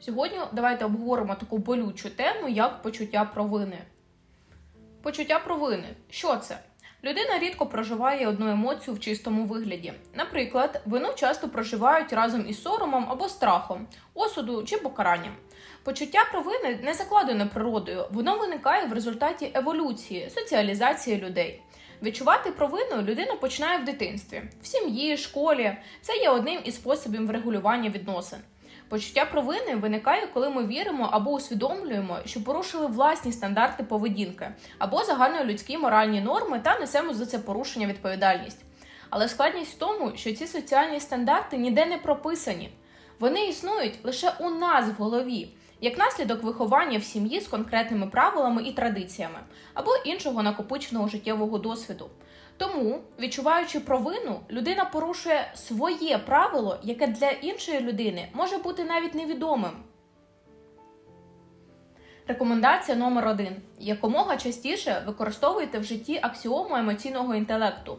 Сьогодні давайте обговоримо таку болючу тему, як почуття провини. Почуття провини. Що це? Людина рідко проживає одну емоцію в чистому вигляді. Наприклад, вину часто проживають разом із соромом або страхом, осуду чи покаранням. Почуття провини не закладене природою, воно виникає в результаті еволюції, соціалізації людей. Відчувати провину людина починає в дитинстві, в сім'ї, школі. Це є одним із способів врегулювання відносин. Почуття провини виникає, коли ми віримо або усвідомлюємо, що порушили власні стандарти поведінки або загальнолюдські моральні норми та несемо за це порушення відповідальність. Але складність в тому, що ці соціальні стандарти ніде не прописані. Вони існують лише у нас в голові, як наслідок виховання в сім'ї з конкретними правилами і традиціями, або іншого накопиченого життєвого досвіду. Тому, відчуваючи провину, людина порушує своє правило, яке для іншої людини може бути навіть невідомим. Рекомендація номер один: якомога частіше використовуйте в житті аксіому емоційного інтелекту.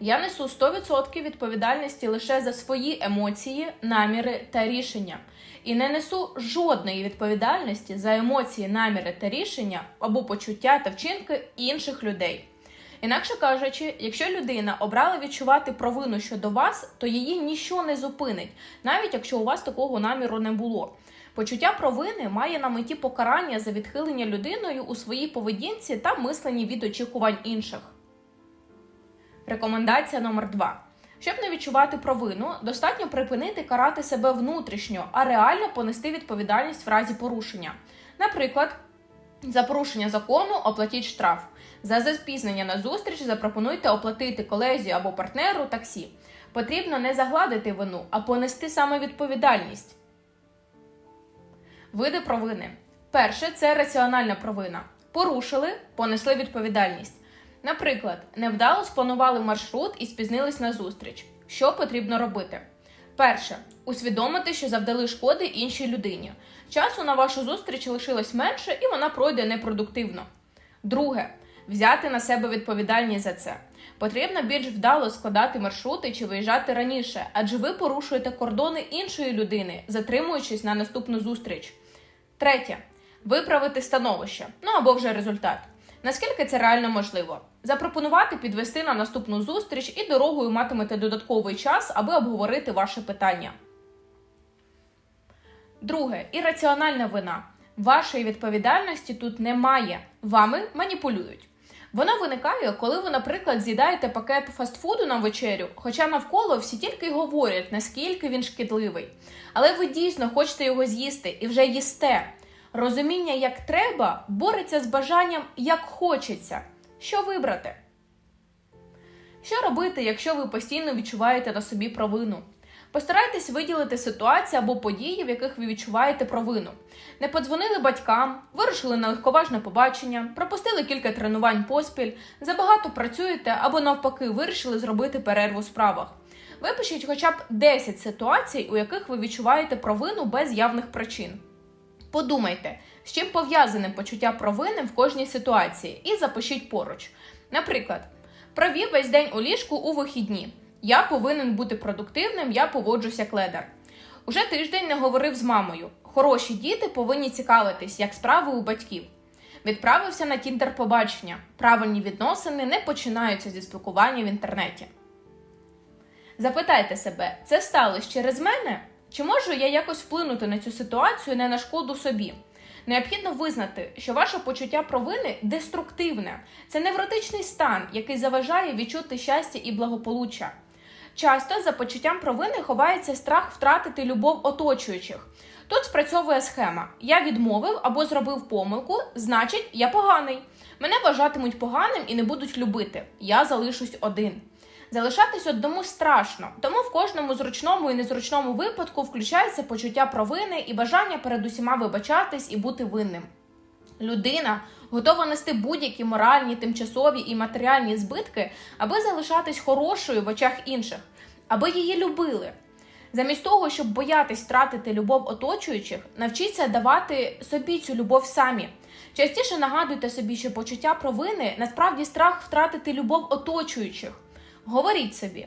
Я несу 100% відповідальності лише за свої емоції, наміри та рішення, і не несу жодної відповідальності за емоції, наміри та рішення або почуття та вчинки інших людей. Інакше кажучи, якщо людина обрала відчувати провину щодо вас, то її ніщо не зупинить, навіть якщо у вас такого наміру не було. Почуття провини має на меті покарання за відхилення людиною у своїй поведінці та мисленні від очікувань інших. Рекомендація номер 2 Щоб не відчувати провину, достатньо припинити карати себе внутрішньо, а реально понести відповідальність в разі порушення. Наприклад, за порушення закону оплатіть штраф. За запізнення на зустріч запропонуйте оплатити колезі або партнеру таксі. Потрібно не загладити вину, а понести саме відповідальність. Види провини. Перше це раціональна провина. Порушили, понесли відповідальність. Наприклад, невдало спланували маршрут і спізнились на зустріч. Що потрібно робити? Перше. Усвідомити, що завдали шкоди іншій людині. Часу на вашу зустріч лишилось менше і вона пройде непродуктивно. Друге. Взяти на себе відповідальність за це. Потрібно більш вдало складати маршрути чи виїжджати раніше, адже ви порушуєте кордони іншої людини, затримуючись на наступну зустріч. Третє. Виправити становище, ну або вже результат. Наскільки це реально можливо? Запропонувати підвести на наступну зустріч і дорогою матимете додатковий час, аби обговорити ваше питання. Друге ірраціональна вина. Вашої відповідальності тут немає. Вами маніпулюють. Вона виникає, коли ви, наприклад, з'їдаєте пакет фастфуду на вечерю, хоча навколо всі тільки й говорять, наскільки він шкідливий. Але ви дійсно хочете його з'їсти і вже їсте. Розуміння, як треба, бореться з бажанням як хочеться. Що вибрати? Що робити, якщо ви постійно відчуваєте на собі провину? Постарайтесь виділити ситуації або події, в яких ви відчуваєте провину. Не подзвонили батькам, вирушили на легковажне побачення, пропустили кілька тренувань поспіль, забагато працюєте або навпаки вирішили зробити перерву в справах. Випишіть хоча б 10 ситуацій, у яких ви відчуваєте провину без явних причин. Подумайте, з чим пов'язане почуття провини в кожній ситуації, і запишіть поруч. Наприклад, провів весь день у ліжку у вихідні. Я повинен бути продуктивним, я поводжуся як ледар. Уже тиждень не говорив з мамою. Хороші діти повинні цікавитись, як справи у батьків. Відправився на тіндер побачення. Правильні відносини не починаються зі спілкування в інтернеті. Запитайте себе, це сталося через мене? Чи можу я якось вплинути на цю ситуацію не на шкоду собі? Необхідно визнати, що ваше почуття провини деструктивне, це невротичний стан, який заважає відчути щастя і благополуччя. Часто за почуттям провини ховається страх втратити любов оточуючих. Тут спрацьовує схема: я відмовив або зробив помилку, значить, я поганий. Мене вважатимуть поганим і не будуть любити. Я залишусь один. Залишатись одному страшно, тому в кожному зручному і незручному випадку включається почуття провини і бажання перед усіма вибачатись і бути винним. Людина готова нести будь-які моральні, тимчасові і матеріальні збитки, аби залишатись хорошою в очах інших, аби її любили. Замість того, щоб боятись втратити любов оточуючих, навчіться давати собі цю любов самі. Частіше нагадуйте собі, що почуття провини насправді страх втратити любов оточуючих. Говоріть собі: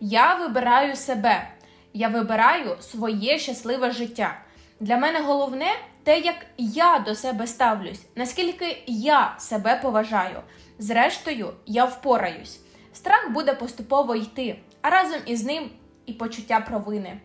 я вибираю себе, я вибираю своє щасливе життя. Для мене головне те, як я до себе ставлюсь, наскільки я себе поважаю. Зрештою, я впораюсь. Страх буде поступово йти, а разом із ним і почуття провини.